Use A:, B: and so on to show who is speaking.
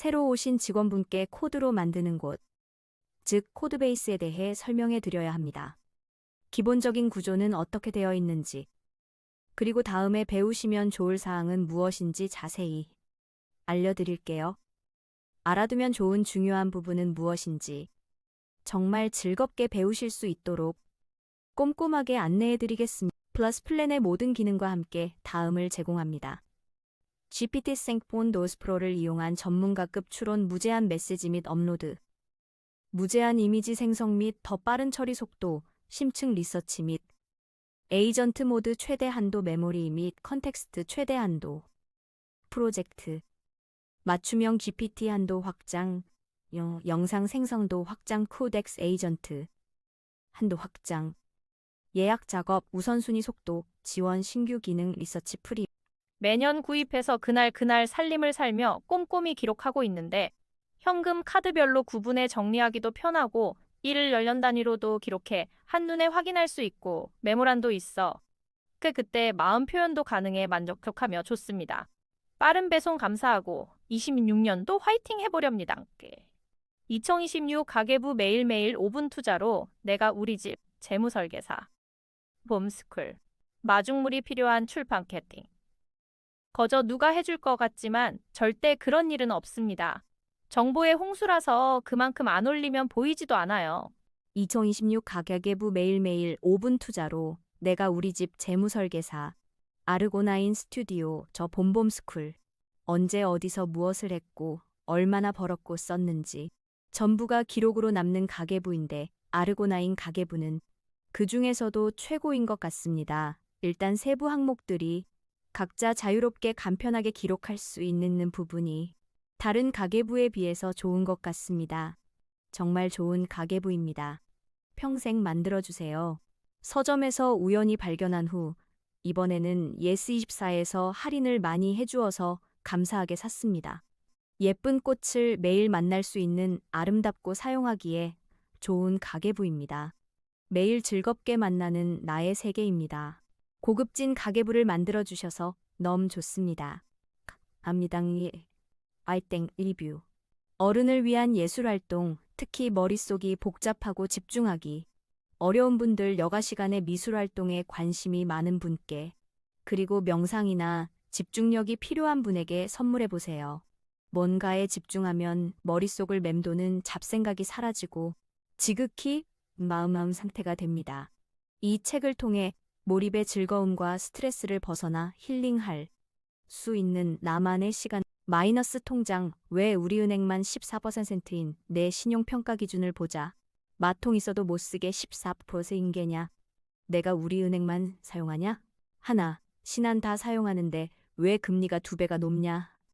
A: 새로 오신 직원분께 코드로 만드는 곳, 즉 코드베이스에 대해 설명해 드려야 합니다. 기본적인 구조는 어떻게 되어 있는지, 그리고 다음에 배우시면 좋을 사항은 무엇인지 자세히 알려드릴게요. 알아두면 좋은 중요한 부분은 무엇인지, 정말 즐겁게 배우실 수 있도록 꼼꼼하게 안내해 드리겠습니다. 플러스 플랜의 모든 기능과 함께 다음을 제공합니다. GPT 생폰 노스 프로를 이용한 전문가급 추론 무제한 메시지 및 업로드, 무제한 이미지 생성 및 더 빠른 처리 속도, 심층 리서치 및 에이전트 모드 최대 한도 메모리 및 컨텍스트 최대 한도, 프로젝트, 맞춤형 GPT 한도 확장, 영, 영상 생성도 확장 코덱스 에이전트, 한도 확장, 예약 작업 우선순위 속도, 지원 신규 기능 리서치 프리,
B: 매년 구입해서 그날 그날 살림을 살며 꼼꼼히 기록하고 있는데 현금 카드별로 구분해 정리하기도 편하고 일을 연령 단위로도 기록해 한눈에 확인할 수 있고 메모란도 있어. 그 그때 마음 표현도 가능해 만족하며 좋습니다. 빠른 배송 감사하고 26년도 화이팅 해보렵니다. 2026 가계부 매일매일 5분 투자로 내가 우리 집 재무설계사 봄스쿨 마중물이 필요한 출판 캐팅 거저 누가 해줄 것 같지만 절대 그런 일은 없습니다. 정보의 홍수라서 그만큼 안 올리면 보이지도 않아요.
A: 2026 가계부 매일매일 5분 투자로 내가 우리 집 재무설계사 아르고나인 스튜디오 저 봄봄스쿨 언제 어디서 무엇을 했고 얼마나 벌었고 썼는지 전부가 기록으로 남는 가계부인데 아르고나인 가계부는 그 중에서도 최고인 것 같습니다. 일단 세부 항목들이 각자 자유롭게 간편하게 기록할 수 있는 부분이 다른 가계부에 비해서 좋은 것 같습니다. 정말 좋은 가계부입니다. 평생 만들어주세요. 서점에서 우연히 발견한 후 이번에는 예스24에서 할인을 많이 해주어서 감사하게 샀습니다. 예쁜 꽃을 매일 만날 수 있는 아름답고 사용하기에 좋은 가계부입니다. 매일 즐겁게 만나는 나의 세계입니다. 고급진 가계부를 만들어 주셔서 너무 좋습니다. 감사합니다. 아이땡 리뷰 어른을 위한 예술 활동, 특히 머릿속이 복잡하고 집중하기, 어려운 분들 여가 시간에 미술 활동에 관심이 많은 분께, 그리고 명상이나 집중력이 필요한 분에게 선물해 보세요. 뭔가에 집중하면 머릿속을 맴도는 잡생각이 사라지고 지극히 마음마음 상태가 됩니다. 이 책을 통해 몰입의 즐거움과 스트레스를 벗어나 힐링할 수 있는 나만의 시간 마이너스 통장 왜 우리은행만 14%인 내 신용평가 기준을 보자. 마통 있어도 못 쓰게 14%인 게냐. 내가 우리은행만 사용하냐? 하나, 신한 다 사용하는데 왜 금리가 두 배가 높냐?